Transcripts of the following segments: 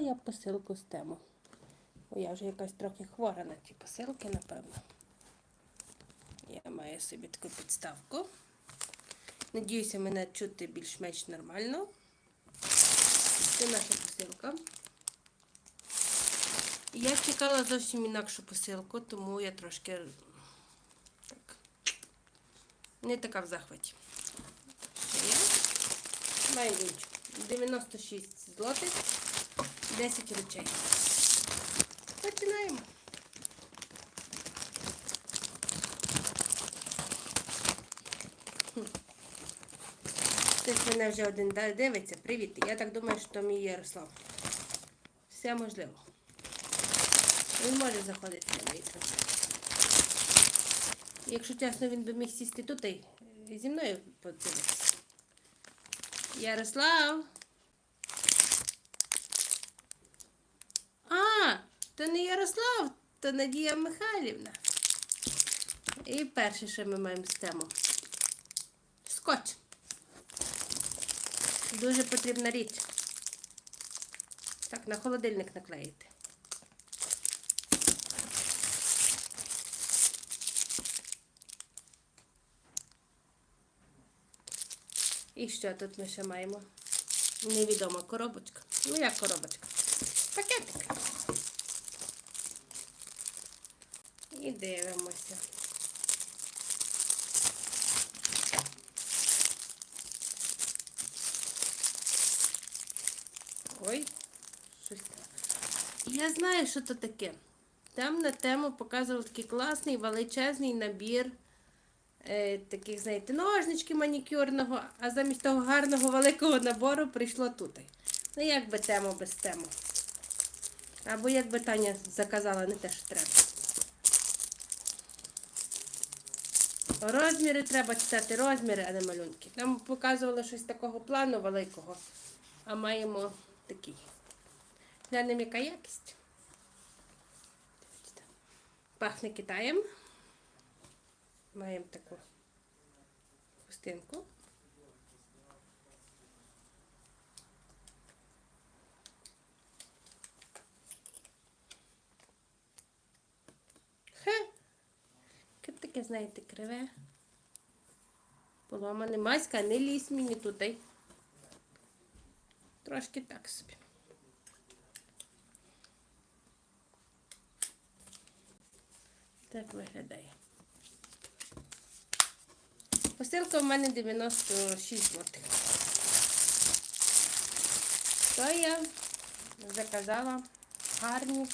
я посилку з тему. Бо я вже якась трохи хвора на ті посилки, напевно. Я маю собі таку підставку. Надіюся, мене чути більш-менш нормально. Це наша посилка. Я чекала зовсім інакшу посилку, тому я трошки так, не така в захваті. Маю іншу. 96 злотих, 10 речей. Починаємо. Хтось мене вже один дивиться. Привіт. Я так думаю, що мій Ярослав. Все можливо. Він може заходити на мій. Якщо чесно, він би міг сісти тут і зі мною подивитися. Ярослав. А, то не Ярослав, то Надія Михайлівна. І перше, що ми маємо з тему. Скотч. Дуже потрібна річ. Так, на холодильник наклеїти. І що тут ми ще маємо? Невідома коробочка. Ну як коробочка? Пакетик. І дивимося. Ой, щось там. Я знаю, що це таке. Там на тему показував такий класний величезний набір е, таких, знаєте, ножнички манікюрного, а замість того гарного великого набору прийшло тут. Ну, як би тему без тему. Або як би Таня заказала не те, що треба. Розміри треба читати, розміри, а не малюнки. Нам показували щось такого плану великого, а маємо такий. Глянемо, яка якість. Пахне Китаєм. Маємо таку хустинку. Таке, знаєте, криве. Поломане маська, не лізь мені туди. Трошки так собі. Так виглядає. Посилка в мене 96 злотих. То я заказала гарні.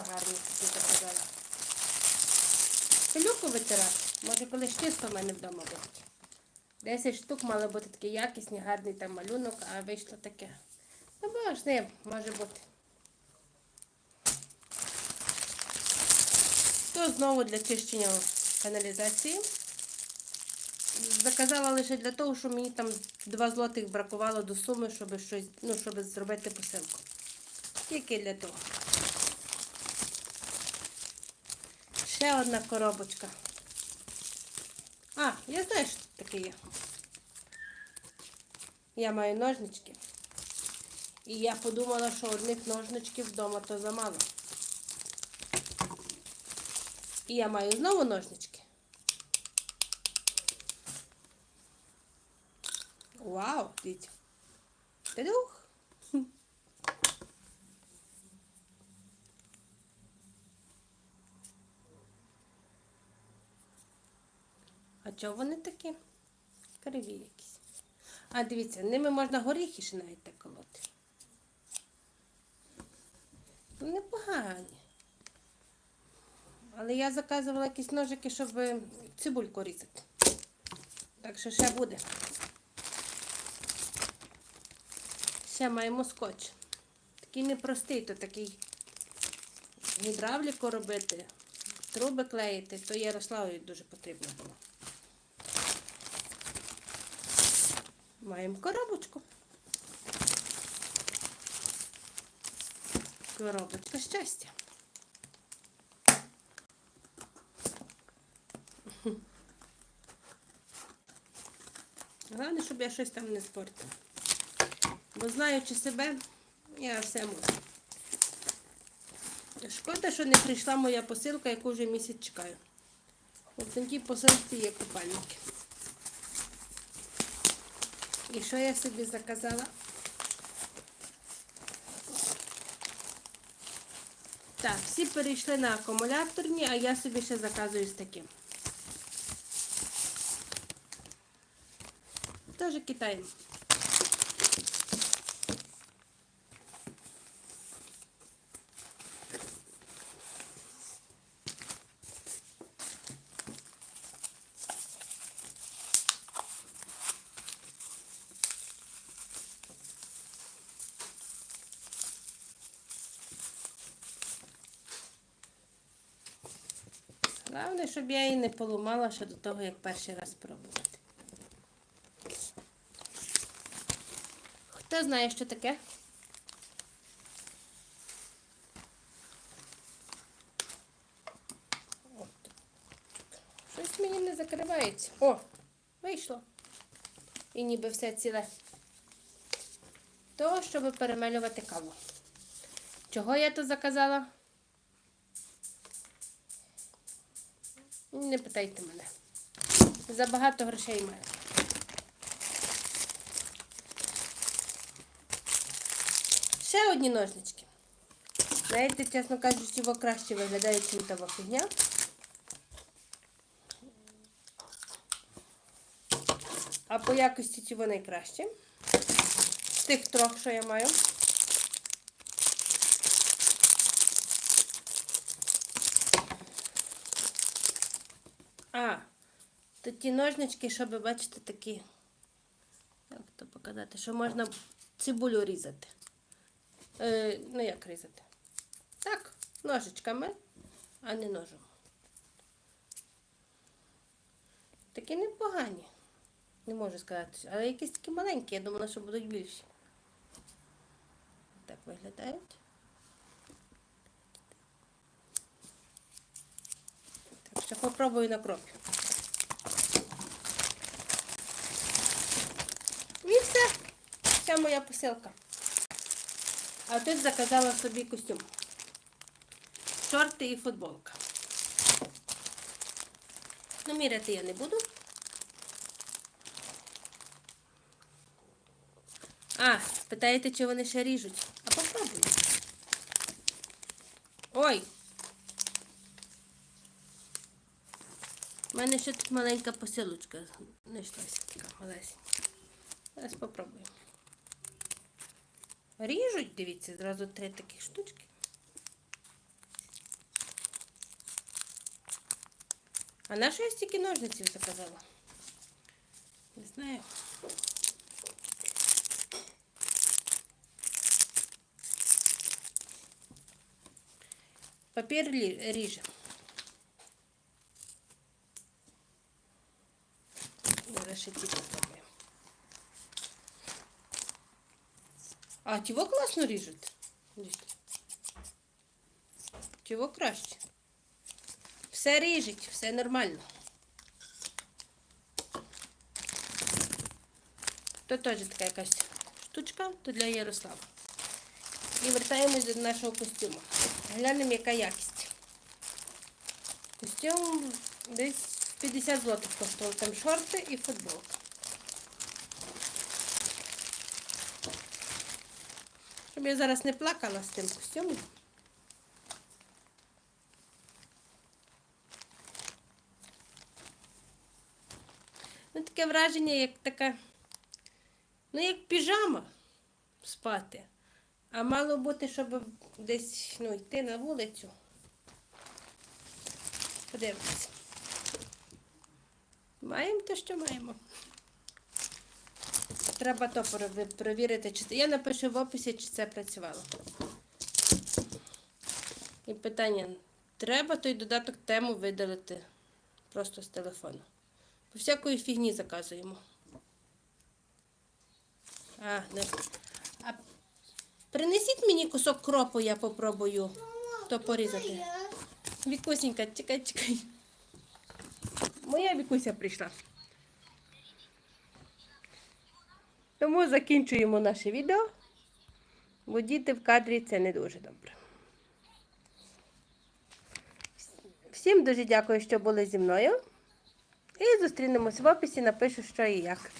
Гарні такі заказала? Пилюку витирати. Може колись чисто в мене вдома буде. 10 штук мало бути такий якісний, гарний там малюнок, а вийшло таке. Ну, бо ж не може бути. То знову для чищення каналізації. Заказала лише для того, що мені там 2 злотих бракувало до суми, щоб щось, ну, щоб зробити посилку. Тільки для того. Ще одна коробочка. А, я знаю, що тут таке є. Я маю ножнички. І я подумала, що одних ножничків вдома то замало. І я маю знову ножнички. Вау, дивіться. Тадух. А чого вони такі? Криві якісь. А дивіться, ними можна горіхи ще навіть так колоти. Ну, Непогані. Але я заказувала якісь ножики, щоб цибульку різати. Так що ще буде. Ще маємо скотч. Такий непростий, то такий гідравліку робити, труби клеїти, то Ярославові дуже потрібно було. Маємо коробочку. Коробочка щастя. Головне, щоб я щось там не спортила. Бо знаючи себе, я все можу. Шкода, що не прийшла моя посилка, яку вже місяць чекаю. От тій посилці є купальники. І що я собі заказала? Так, всі перейшли на акумуляторні, а я собі ще заказую з таким. Теж Китай. Головне, щоб я її не поламала ще до того, як перший раз пробувати. Хто знає, що таке? От. Щось мені не закривається. О, вийшло. І ніби все ціле. То, щоб перемелювати каву. Чого я то заказала? Не питайте мене. Забагато грошей маю. Ще одні ножнички. Знаєте, чесно кажучи, во краще виглядають, ніж того фігня. А по якості ці найкраще. З тих трьох, що я маю. А, то ті ножнички, щоб бачите, такі. Як то показати, що можна цибулю різати. Е, ну як різати? Так, ножичками, а не ножом. Такі непогані. Не можу сказати, але якісь такі маленькі, я думала, що будуть більші. Так виглядають. Що попробую на кропі. І все. Вся моя посилка. А тут заказала собі костюм. Шорти і футболка. Ну, міряти я не буду. А, питаєте, чи вони ще ріжуть? А попробуй. Ой! У мене ще тут маленька посилочка знайшлася така малесенька. Зараз попробуємо. Ріжуть, дивіться, зразу три такі штучки. А на що я стільки ножниців заказала? Не знаю. Папір лі- ріже. Зараз ще. А чого класно ріжуть? Чого краще? Все ріжуть, все нормально. То теж така якась штучка, то для Ярослава. І вертаємось до нашого костюму. Глянемо, яка якість. Костюм десь 50 злотих коштував. Там шорти і футболка. Щоб я зараз не плакала з тим костюмом. Ну, таке враження, як така, ну, як піжама спати. А мало бути, щоб десь ну, йти на вулицю. Подивимось. Маємо те, що маємо. Треба то перевірити, чи. Я напишу в описі, чи це працювало. І питання: треба той додаток тему видалити просто з телефону. По всякої фігні заказуємо. А, не. А принесіть мені кусок кропу, я попробую то порізати. Вікусенька, чекай, чекай. Моя вікуся прийшла. Тому закінчуємо наше відео, бо діти в кадрі це не дуже добре. Всім дуже дякую, що були зі мною. І зустрінемось в описі, напишу, що і як.